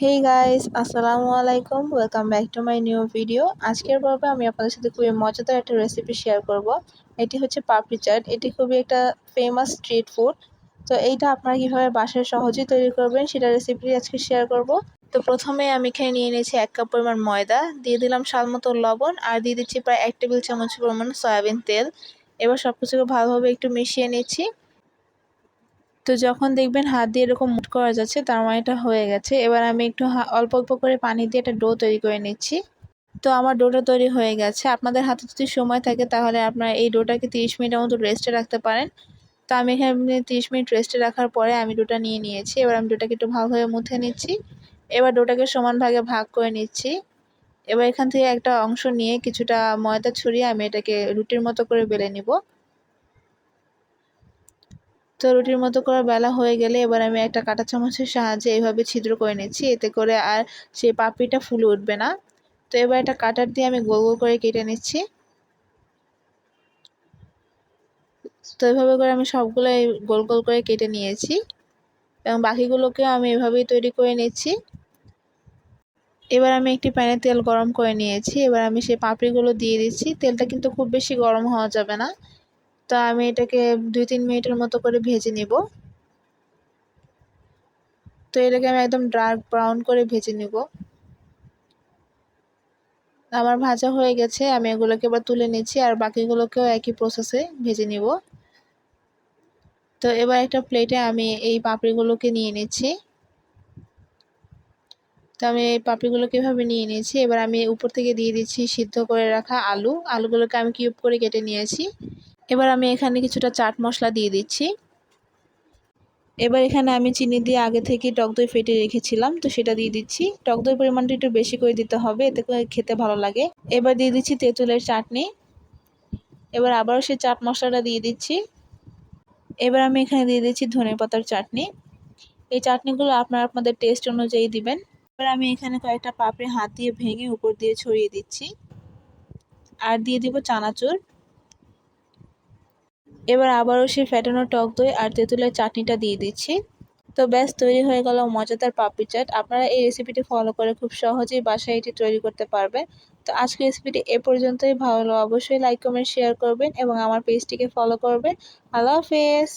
হেই guys আসসালামু আলাইকুম welcome back to my new video আজকের পর্বে আমি আপনাদের সাথে খুবই মজাদার একটা রেসিপি শেয়ার করব। এটি হচ্ছে পাপড়ি চাট। এটি খুবই একটা ফেমাস স্ট্রিট ফুড তো এইটা আপনারা কীভাবে বাসায় সহজেই তৈরি করবেন সেটা রেসিপি আজকে শেয়ার করব। তো প্রথমে আমি এখানে নিয়ে নিয়েছি এক কাপ পরিমাণ ময়দা। দিয়ে দিলাম স্বাদ মতো লবণ আর দিয়ে দিচ্ছি প্রায় এক টেবিল চামচ পরিমাণ সয়াবিন তেল। এবার সব কিছুকে ভালোভাবে একটু মিশিয়ে নিচ্ছি। তো যখন দেখবেন হাত দিয়ে এরকম মুট করা যাচ্ছে, তার মানে এটা হয়ে গেছে। এবার আমি একটু অল্প অল্প করে পানি দিয়ে একটা ডো তৈরি করে নিচ্ছি। তো আমার ডোটা তৈরি হয়ে গেছে। আপনাদের হাতে যদি সময় থাকে, তাহলে আপনারা এই ডোটাকে তিরিশ মিনিটের মতো রেস্টে রাখতে পারেন। তো আমি এখানে তিরিশ মিনিট রেস্টে রাখার পরে আমি ডোটা নিয়ে নিয়েছি। এবার আমি ডোটাকে একটু ভালোভাবে মুথে নিচ্ছি। এবার ডোটাকে সমান ভাগে ভাগ করে নিচ্ছি। এবার এখান থেকে একটা অংশ নিয়ে কিছুটা ময়দা ছড়িয়ে আমি এটাকে রুটির মতো করে বেলে নিব। তো রুটির মতো করে বেলা হয়ে গেলে এবার আমি একটা কাঁটা চামচের সাহায্যে এইভাবে ছিদ্র করে নিচ্ছি। এতে করে আর সেই পাপড়িটা ফুলে উঠবে না। তো এবার একটা কাটার দিয়ে আমি গোল গোল করে কেটে নিচ্ছি। তো এভাবে করে আমি সবগুলো গোল গোল করে কেটে নিয়েছি এবং বাকিগুলোকেও আমি এভাবেই তৈরি করে নিচ্ছি। এবার আমি একটি প্যানে তেল গরম করে নিয়েছি। এবার আমি সেই পাপড়িগুলো দিয়ে দিচ্ছি। তেলটা কিন্তু খুব বেশি গরম হওয়া যাবে না। তো আমি এটাকে দুই তিন মিনিটের মতো করে ভেজে নিব। তো এটাকে আমি একদম ডার্ক ব্রাউন করে ভেজে নিব। আমার ভাজা হয়ে গেছে, আমি এগুলোকে এবার তুলে নিচ্ছি আর বাকিগুলোকেও একই প্রসেসে ভেজে নিব। তো এবার একটা প্লেটে আমি এই পাপড়িগুলোকে নিয়ে নিচ্ছি। তো আমি এই পাপড়িগুলোকে এভাবে নিয়ে নিয়েছি এবার আমি উপর থেকে দিয়ে দিচ্ছি সিদ্ধ করে রাখা আলু। আলুগুলোকে আমি কিউব করে কেটে নিয়েছি। এবার আমি এখানে কিছুটা চাট মশলা দিয়ে দিচ্ছি। এবার এখানে আমি চিনি দিয়ে আগে থেকে টক দই ফেটে রেখেছিলাম, তো সেটা দিয়ে দিচ্ছি। টক দই পরিমাণটা একটু বেশি করে দিতে হবে, এতে করে খেতে ভালো লাগে। এবার দিয়ে দিচ্ছি তেঁতুলের চাটনি। এবার আবারও সেই চাট মশলাটা দিয়ে দিচ্ছি। এবার আমি এখানে দিয়ে দিচ্ছি ধনে পাতার চাটনি। এই চাটনিগুলো আপনারা আপনাদের টেস্ট অনুযায়ী দিবেন। এবার আমি এখানে কয়েকটা পাপড়ে হাত দিয়ে ভেঙে উপর দিয়ে ছড়িয়ে দিচ্ছি। আর দিয়ে দিব চানাচুর। এবার আবারও সেই ফ্যাটানো টক দই আর তেঁতুলের চাটনিটা দিয়ে দিচ্ছি। তো ব্যাস, তৈরি হয়ে গেল মজাদার পাপড়ি চাট। আপনারা এই রেসিপিটি ফলো করে খুব সহজেই বাসায় এটি তৈরি করতে পারবেন। তো আজকের রেসিপিটি এ পর্যন্তই। ভালো অবশ্যই লাইক কমেন্ট শেয়ার করবেন এবং আমার পেজটিকে ফলো করবেন। আল্লাহ হাফেজ!